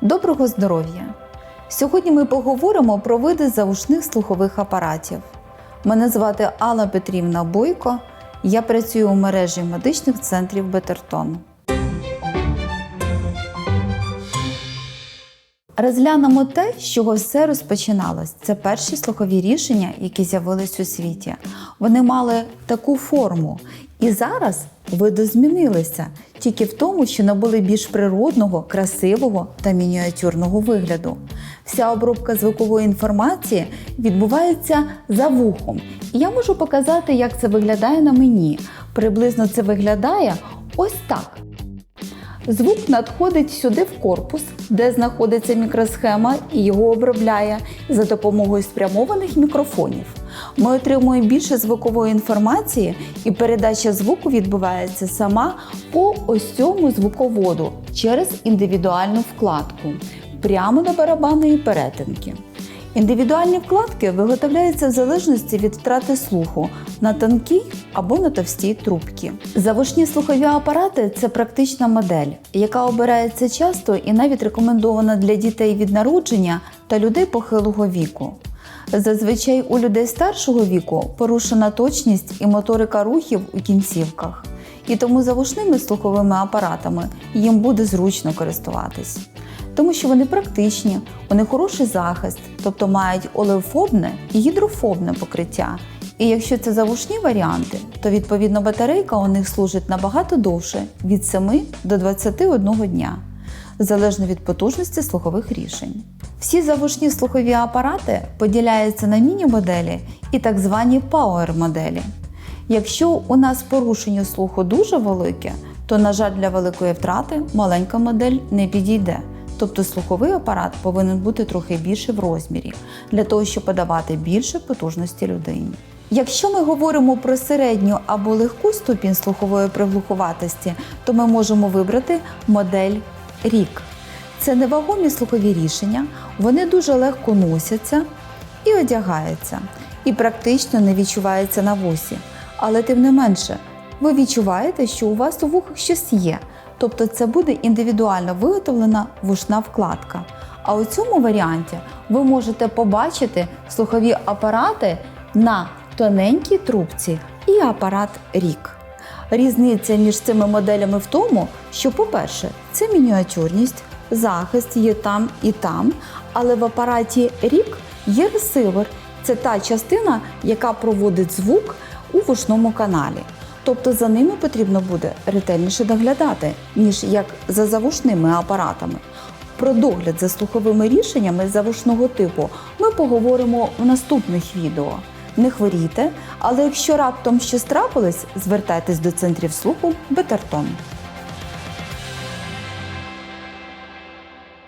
Доброго здоров'я! Сьогодні ми поговоримо про види заушних слухових апаратів. Мене звати Алла Петрівна Бойко. Я працюю у мережі медичних центрів Бетертон. Розглянемо те, з чого все розпочиналось. Це перші слухові рішення, які з'явились у світі. Вони мали таку форму. І зараз види змінилися тільки в тому, що набули більш природного, красивого та мініатюрного вигляду. Вся обробка звукової інформації відбувається за вухом. І я можу показати, як це виглядає на мені. Приблизно це виглядає ось так. Звук надходить сюди в корпус, де знаходиться мікросхема і його обробляє за допомогою спрямованих мікрофонів. Ми отримуємо більше звукової інформації, і передача звуку відбувається сама по ось цьому звуководу через індивідуальну вкладку прямо до барабанної перетинки. Індивідуальні вкладки виготовляються в залежності від втрати слуху на тонкій або на товстій трубці. Завушні слухові апарати це практична модель, яка обирається часто і навіть рекомендована для дітей від народження та людей похилого віку. Зазвичай у людей старшого віку порушена точність і моторика рухів у кінцівках, і тому завушними слуховими апаратами їм буде зручно користуватись тому що вони практичні, вони хороший захист, тобто мають олеофобне і гідрофобне покриття. І якщо це завушні варіанти, то відповідно батарейка у них служить набагато довше від 7 до 21 дня, залежно від потужності слухових рішень. Всі завушні слухові апарати поділяються на міні-моделі і так звані пауер-моделі. Якщо у нас порушення слуху дуже велике, то, на жаль, для великої втрати маленька модель не підійде. Тобто слуховий апарат повинен бути трохи більше в розмірі, для того, щоб подавати більше потужності людині. Якщо ми говоримо про середню або легку ступінь слухової приглухуватості, то ми можемо вибрати модель рік. Це невагомі слухові рішення, вони дуже легко носяться і одягаються, і практично не відчуваються на вусі. Але тим не менше, ви відчуваєте, що у вас у вухах щось є. Тобто це буде індивідуально виготовлена вушна вкладка. А у цьому варіанті ви можете побачити слухові апарати на тоненькій трубці і апарат рік. Різниця між цими моделями в тому, що, по-перше, це мініатюрність, захист є там і там, але в апараті рік є ресивер. Це та частина, яка проводить звук у вушному каналі. Тобто за ними потрібно буде ретельніше доглядати, ніж як за завушними апаратами. Про догляд за слуховими рішеннями завушного типу ми поговоримо в наступних відео. Не хворійте, але якщо раптом щось трапилось, звертайтесь до центрів слуху Бетертон.